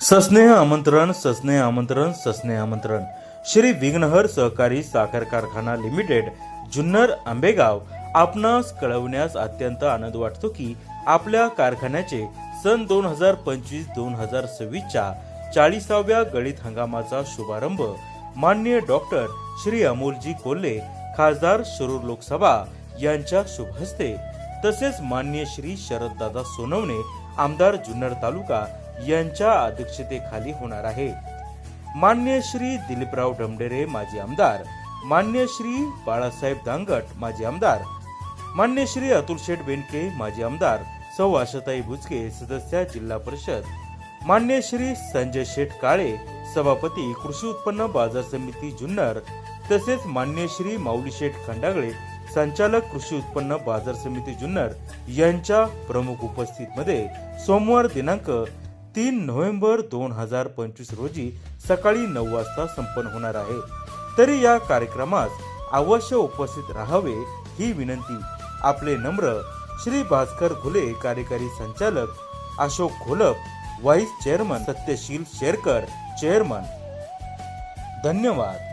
सस्नेह आमंत्रण सस्नेह आमंत्रण सस्नेह आमंत्रण. श्री विघ्नहर सहकारी साखर कारखाना लिमिटेड जुन्नर आंबेगाव. आपणास कळवण्यास अत्यंत आनंद वाटतो की आपल्या कारखान्याचे सन दोन हजार पंचवीस दोन हजार सव्वीसच्या चाळीसाव्या गळीत हंगामाचा शुभारंभ मान्य डॉक्टर श्री अमोलजी कोल्हे खासदार शिरूर लोकसभा यांच्या शुभहस्ते तसेच मान्य श्री शरददादा सोनवणे आमदार जुन्नर तालुका यांच्या अध्यक्षतेखाली होणार आहे. मान्य श्री दिलीपराव डमडेरे माजी आमदार. मान्य श्री बाळासाहेब दांगट माजी आमदार. मान्य श्री अतुल शेठ बेनके माजी आमदार. सौ आशाताई भुजके सदस्य जिल्हा परिषद. मान्य श्री संजय शेठ काळे सभापती कृषी उत्पन्न बाजार समिती जुन्नर. तसेच मान्य श्री माऊली शेठ खंडागळे संचालक कृषी उत्पन्न बाजार समिती जुन्नर यांच्या प्रमुख उपस्थितीमध्ये सोमवार दिनांक तीन नोव्हेंबर दोन हजार पंचवीस रोजी सकाळी नऊ वाजता संपन्न होणार आहे. तरी या कार्यक्रमास अवश्य उपस्थित राहावे ही विनंती. आपले नम्र श्री भास्कर घुले कार्यकारी संचालक Ashok Gholap vice chairman Satyashil Sherkar chairman धन्यवाद.